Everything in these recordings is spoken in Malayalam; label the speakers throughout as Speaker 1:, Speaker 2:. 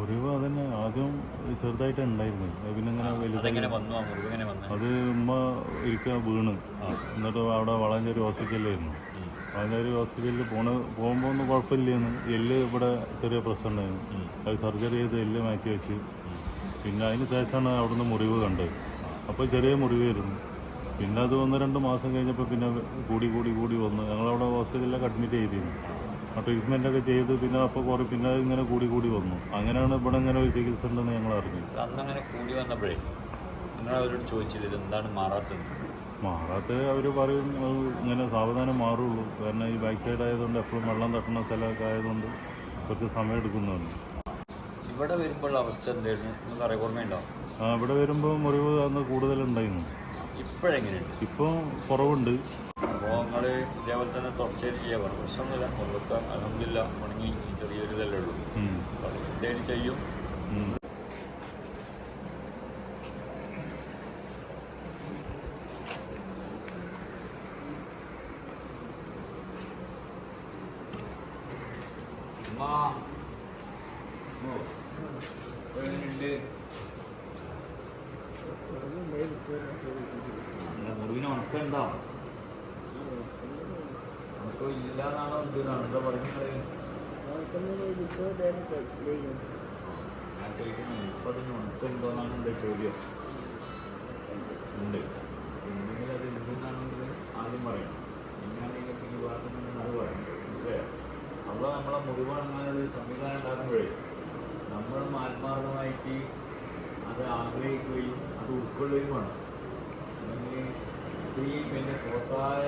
Speaker 1: ആദ്യം ചെറുതായിട്ട് ഉണ്ടായിരുന്നു. അത് പിന്നെ ഇങ്ങനെ വലുതായി.
Speaker 2: വന്നു? ആ മുറിവ് എങ്ങനെ വന്നു?
Speaker 1: അത് ഉമ്മ ഇരിക്ക വീണ്. എന്നിട്ട് അവിടെ വളാഞ്ചേരി ഹോസ്പിറ്റലിലായിരുന്നു. വളാഞ്ചേരി ഹോസ്പിറ്റലിൽ പോണ പോകുമ്പോൾ ഒന്നും കുഴപ്പമില്ലായിരുന്നു എല്ല് ഇവിടെ ചെറിയ പ്രശ്നം ഉണ്ടായിരുന്നു അത് സർജറി ചെയ്ത് എല്ല് മാറ്റി വെച്ച്. പിന്നെ അതിന് ശേഷമാണ് അവിടുന്ന് മുറിവ് കണ്ടത്. അപ്പോൾ ചെറിയ മുറിവായിരുന്നു പിന്നെ അത് ഒന്ന് രണ്ട് മാസം കഴിഞ്ഞപ്പോൾ പിന്നെ കൂടി കൂടി കൂടി വന്നു ഞങ്ങളവിടെ ഹോസ്പിറ്റലിലൊക്കെ അഡ്മിറ്റ് ചെയ്തിരുന്നു. ആ ട്രീറ്റ്മെന്റൊക്കെ ചെയ്ത് പിന്നെ അപ്പോൾ കുറേ പിന്നെ ഇങ്ങനെ കൂടി കൂടി വന്നു. അങ്ങനെയാണ് ഇവിടെ ഇങ്ങനെ ഒരു ചികിത്സ ഉണ്ടെന്ന് ഞങ്ങൾ അറിഞ്ഞു.
Speaker 2: അന്നങ്ങനെ കൂടി വന്നപ്പോഴേ നിങ്ങൾ അവരോട് ചോദിച്ചില്ല ഇത് എന്താണ് മാറാത്തത്?
Speaker 1: മാറാത്ത അവർ പറയും ഇങ്ങനെ സാവധാനം മാറുള്ളൂ. കാരണം ഈ ബാക്ക് സൈഡ് ആയതുകൊണ്ട് എപ്പോഴും വെള്ളം തട്ടുന്ന സ്ഥലമൊക്കെ ആയതുകൊണ്ട് കുറച്ച് സമയം എടുക്കുന്നുണ്ട്.
Speaker 2: ഇവിടെ വരുമ്പോൾ അവസ്ഥ എന്തായിരുന്നു? നിങ്ങൾക്ക് അറിയാൻ ഓർമ്മയുണ്ടോ
Speaker 1: ആ ഇവിടെ വരുമ്പോൾ മുറിവ് അന്ന് കൂടുതലുണ്ടായിരുന്നു.
Speaker 2: ഇപ്പോഴെങ്ങനെയുണ്ട്?
Speaker 1: ഇപ്പോൾ കുറവുണ്ട്.
Speaker 2: നിങ്ങൾ ഇതേപോലെ തന്നെ തുടർച്ചയായിട്ട് ചെയ്യാൻ പറഞ്ഞു പ്രശ്നമൊന്നുമില്ല. മുറിവൊക്കെ അലഹമില്ല ഉണങ്ങി ചെറിയൊരു ഇതല്ലേ ഉള്ളൂ. എന്തേലും ചെയ്യും.
Speaker 1: ഉം.
Speaker 2: ഉമ്മ. ഉണക്കമുണ്ടോ ഉണക്കം ഇല്ലാന്നാണോ എന്തിനാണ് എന്താ പറയുന്നത് ഞാൻ ചോദിക്കുന്നത് ഇപ്പൊ അതിന് ഉണക്കമുണ്ടോന്നാണ് എന്റെ ചോദ്യം. ഉണ്ട്. ഉണ്ടെങ്കിൽ അത് എന്തിനാണെങ്കിൽ ആദ്യം പറയണം. പിന്നാണെങ്കിൽ ഈ ഭാഗത്തുനിന്ന് അത് പറയണം. മനസ്സിലായോ? അല്ല നമ്മളെ മുറിവണങ്ങാനുള്ള ഒരു സംവിധാനം ഉണ്ടാകുമ്പോഴേ നമ്മളും ആത്മാർത്ഥമായിട്ട് അത് ആഗ്രഹിക്കുകയും അത് ഉൾക്കൊള്ളുകയും വേണം. അല്ലെങ്കിൽ ഇത്രയും വലിയ പുറത്തായ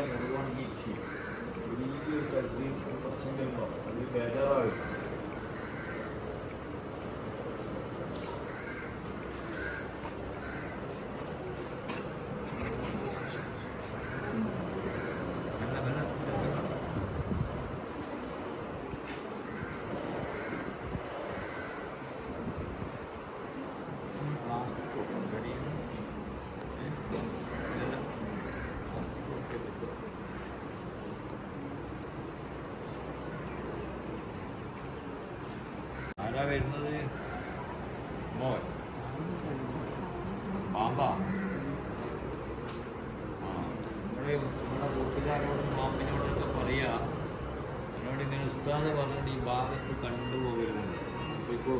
Speaker 2: സ്ഥലത്ത് ഒരു പ്രശ്നം വരുമ്പോൾ അത് ബേജാറാകും പ്ലാസ്റ്റിക് കൊടുക്കും ആരാ വരുന്നത് മോൻ. പാമ്പാ. നമ്മുടെ കൂട്ടുകാരോടും പാമ്പിനോടൊക്കെ പറയാ. എന്നോട് ഇങ്ങനെ ഉസ്താദ് പറഞ്ഞിട്ട് ഈ ഭാഗത്ത് കണ്ടുപോകരുത് ഇപ്പോൾ